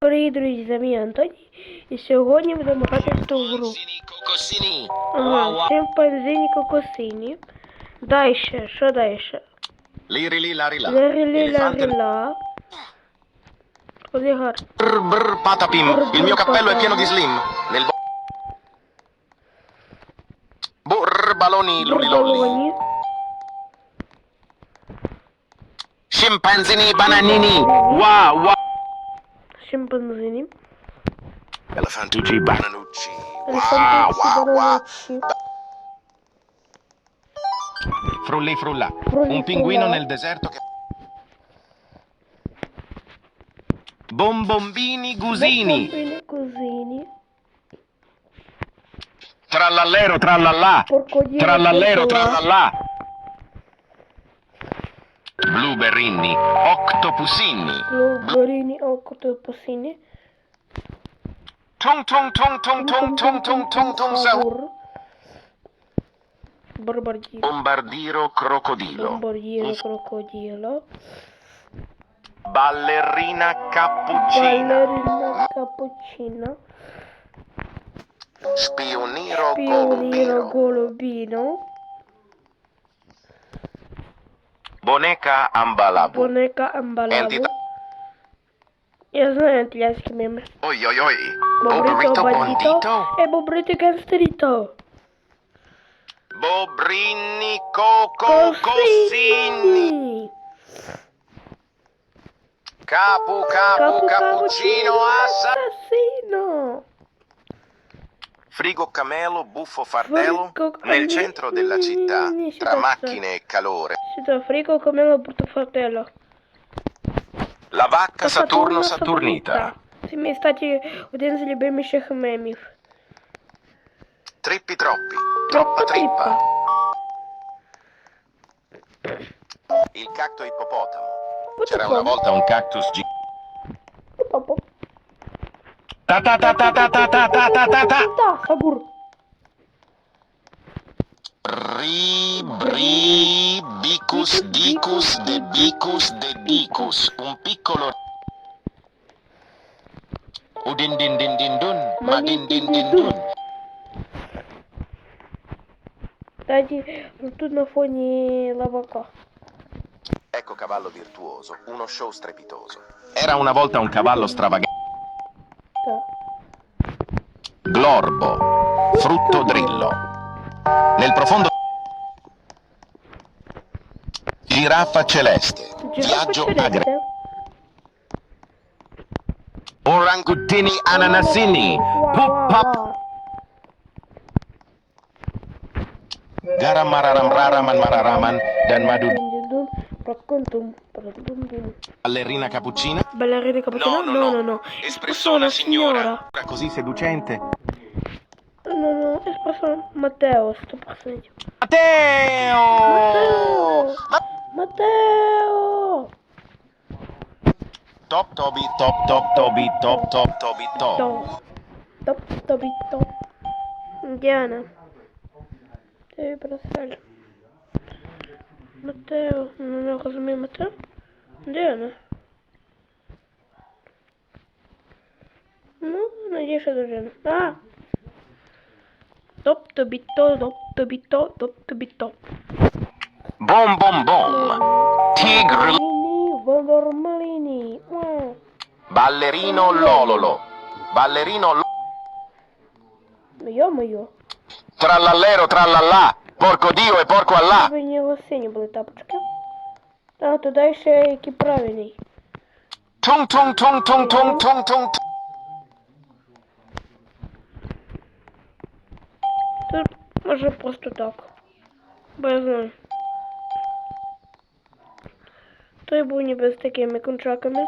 Привіт, друзі, з вами Антоній. І сьогодні будемо грати в ту гру. Coccosini, coccosini. Ага, шимпанзині кокосині. Дальше, що дальше? Liri li lari la. Лерілі Elefante ларіла. Олігар. brr brr patapim. Il mio cappello è pieno di slim. Nel bo- Burr baloni lulli lolli. Бурбалоні. Scimpanzini bananini. Wow wow. scimpanzini. Elefantucci bananucci. Elefantucci wow, bananucci. Wow, wow. Frulli frulla. Un pinguino nel deserto che... Bombombini gusini. Bombombini gusini. Trallallero trallallà. Trallallero trallallà. Blueberrini, octopusini. Blueberrini, octopusini. Tung tung tung tung tung tung tung tung tung saur. Bombardiro. Bombardiro crocodilo. Bombardiro crocodilo. Ballerina cappuccina. Ballerina cappuccina. Spioniro, Spioniro golubino. golubino. Boneca Ambalabo. Boneca Ambalabo. Entidade. Jaz znam italijanski meme. Oj, oj, oj. Bobrito, bandito. E, bobrito gangsterito. Bobrini, coco, cosini. Capo, capo, capo cappuccino, assassino. Frigo Camelo, Buffo Fardello, nel centro della città, tra macchine e calore. Frigo Camelo, Buffo Fardello. La vacca Saturno Saturnita. Це мій статі один з любиміших мемів. Триппі троппі. Троппа. Il cacto ippopotamo. C'era una volta un cactus gigante. Ta ta ta ta ta ta ta ta ta ta ta. Та, сабур. Bri bri bicus dicus de bicus de dicus. Un piccolo Udin din din din dun. Ma din din din dun. Кстати, тут на фоні лавака. Ecco cavallo virtuoso, uno show strepitoso. Era una volta un cavallo stravagante. L'orbo, frutto drillo. Nel profondo... Giraffa celeste, viaggio a Grecia. Orangutini ananasini, puppa... Garam mararam raraman mararaman dan madu... Ballerina cappuccina? Ballerina cappuccina? No, no, no. no, no. Espressione signora. Così seducente. não, não, vocês passam. Mateus, estou passando. Mateus! Mateus! Top, Toby, top, top, Toby, top, top, Toby, top. Top, Toby, top. Indiana. Ei, Brasil. Mateus, não resumi Mateus? Indiana. não, надеюсь, это Джена. ah Top to bitto, top to bitto, top to bitto. Bom bom bom. Tigre. Bombermalini. Ballerino Lololo. Ballerino Lololo. Ё-моё. Тралалеро, тралала. Порко Діо і порко Алла. Щоб нього сині були тапочки. А, туди ще який правильний. Тун-тун-тун-тун-тун-тун-тун. Може просто так. Бо я знаю. Той був ніби з такими кончаками.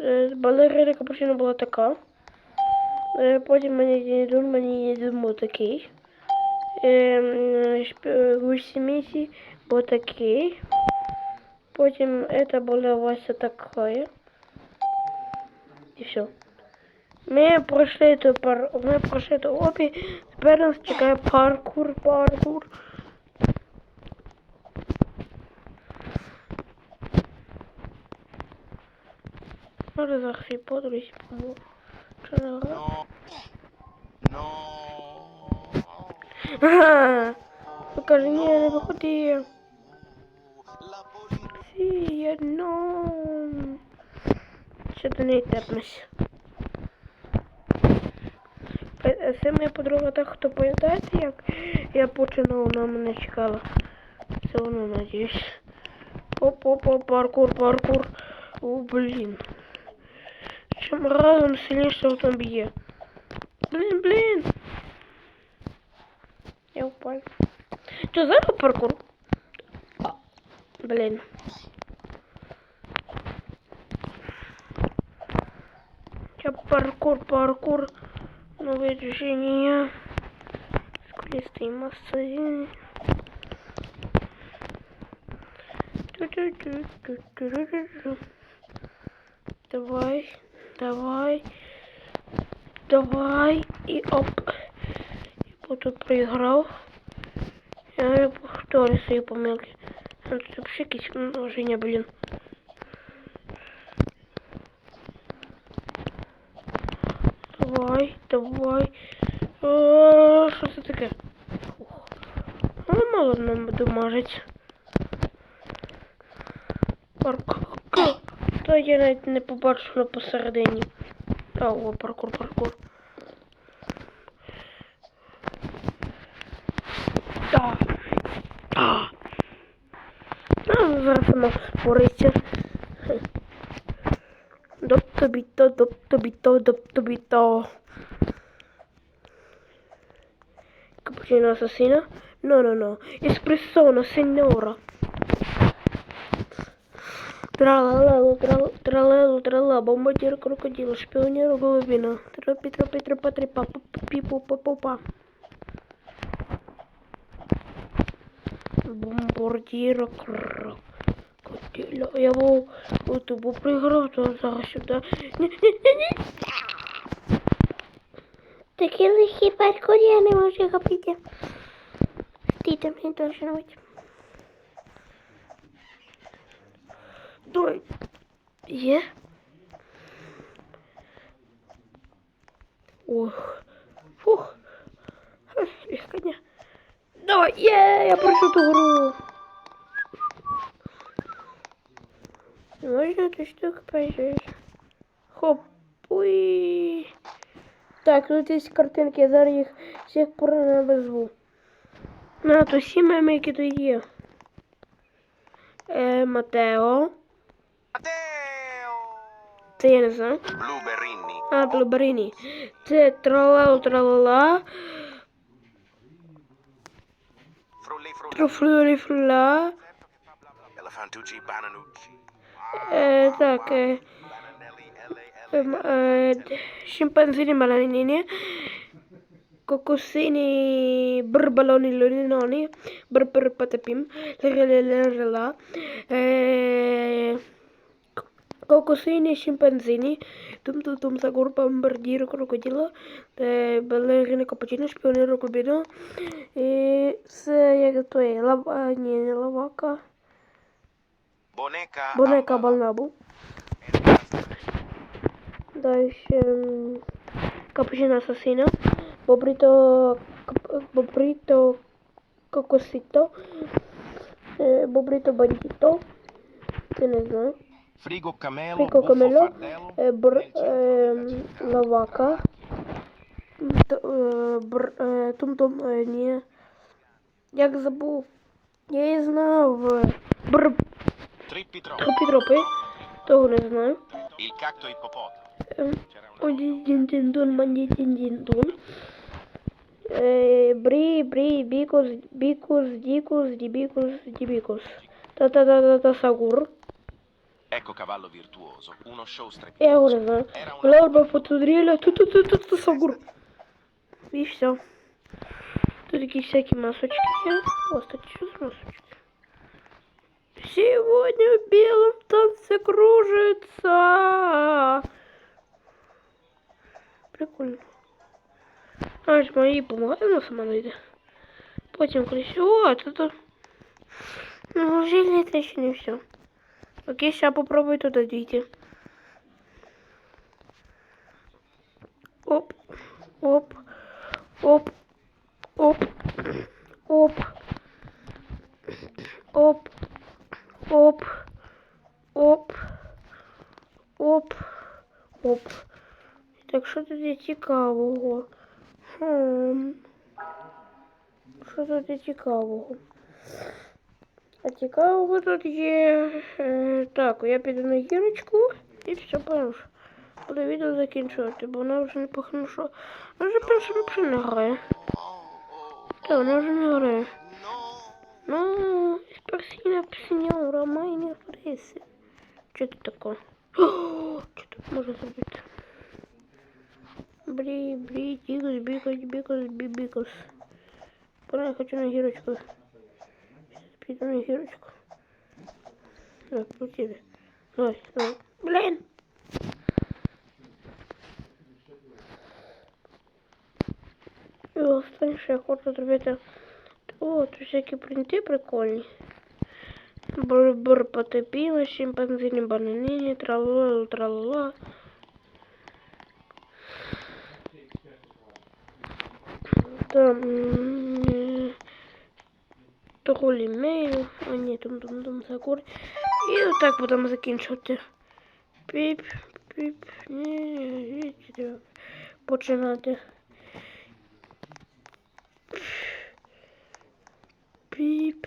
Е, Балерина капучино була така. Е, Потім мені дідун, мені дідун був такий. Гусі місі був такий. Потім це була ось така. І все. Ми пройшли ту пар... Ми пройшли ту опі. Тепер нас чекає паркур, паркур. Може захрі подрусь помогу. Чи не гра? Ну, ну, ага. Покажи, ні, не ну. виходи. Сі, я но. Що ти не тепнеш? Це моя подруга так, хто пам'ятаєте, як я починав, вона мене чекала. Це вона, надіюсь. Оп-оп-оп, паркур, паркур. О, блін. Чим разом сильніше в там б'є. Блін, блін. Я впав. Що, зараз паркур? Блін. Сейчас паркур, паркур. Новые движения. Скулистые массы. Давай, давай, давай и оп. Вот тут проиграл. Я повторю свои помилки. Тут вообще какие-то блин. Давай. О, Що це таке? Ну, мало нам дамажить. Паркур. Та я навіть не побачив на посередині. А, о, паркур, паркур. Так. Так. А, зараз сама спориться. Доп тобі то, доп тобі то, доп тобі то. Cappuccino assassino? No, no, no. Espressona, signora. Тралалело, трал, тралело, трала, бомбардир, крокодил, шпионер, голубина. Тропи, тропи, тропа, трепа, пипу, попа. Бомбардир, крокодила. Я був у тубу приграв, то зараз сюди. Ні, ні, ні, ні. Такий лихий паркур я не можу його прийти. Стійте, мені должно бути. Давай. Є? Ох. Фух. Ах, Легко. Давай, є, я пройшов ту гру. Можна эту штуку пройти. Хоп. Уй. Так, тут є картинки, я зараз їх всіх назву. На, то всі меми, які тут є. Е, Матео. Matteo. Це я не знаю. Blueberrini. А, Блубаріні. Це тралал тралала. Frulli frulli. Труфлюрі фрула. Elefantucci bananucci. Е, так, е, Bananelli L.A. ем, е, д- шимпанзині баланіні. Кокосині брбалоні лоніноні. Брбр патапім. Лерелерела. Е, Кокосині шимпанзині. Тум тум тум сагур бомбардіро крокодило. Е, Балерина капучино шпіонеро клубіно. І це як то є? Лав... а, Ні, не лавака. Boneca. Бонека Alba. Балнабу. Дальше м, Капучино Асасино. Бобрито кап- Бобрито Кокосито. Е, Бобрито Бандито. Це не знаю. Frigo camelo. Фріко buffo Камело. fardello. Е, Бр, nel centro е, della città. Лавака. М, т- е, Бр, е, Тум-тум, е, ні. Як забув. Я її знав. Бр, Trippi troppi. тропи, тропи. Того не знаю. Il cacto ippopotamo. Один дин дун манди дин дин дун. Брі, брі, бікус, бікус, дікус, дібікус, дібікус. Та-та-та-та-та сагур. Ecco cavallo virtuoso, uno show strep. Я знаю. Лорба фотодріля, ту-ту-ту-ту сагур. І все. Тут такі всякі масочки що за масочки? Сегодня в белом танце кружится. Прикольно. А їй помогла, вона на не. Потім колись. О, це то. Ну, жилье не все. Окей, сейчас попробую туда дойти. Оп, оп, оп, оп, оп, оп, оп, оп, оп, оп. Так що тут є цікавого? Хм. Що тут є цікавого? А цікавого тут є. Е, так, я піду на гірочку і все перш. Буду відео закінчувати, бо вона вже не похне, що. Вона вже перше взагалі не грає. Так, вона вже не грає. Ну, спасибо, сеньора, мои не фресы. Что это такое? Что тут можно забыть? Бри, бри, тигус, бикус, бикус, бибикус. Пора я хочу на гирочку. Пойду на гирочку. Давай, крути. Давай, давай. Блин! І останнє, що я хочу. О, тут всякі принти прикольні. Бур-бур потопіла, шимпанзині, бананині, тралала, тралала. там троль імейл. А ні, там там там закур. І отак будемо пип, пип, піп, ні, починати. пип,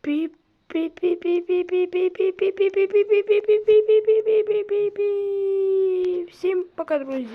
пип, Всем пока, друзья.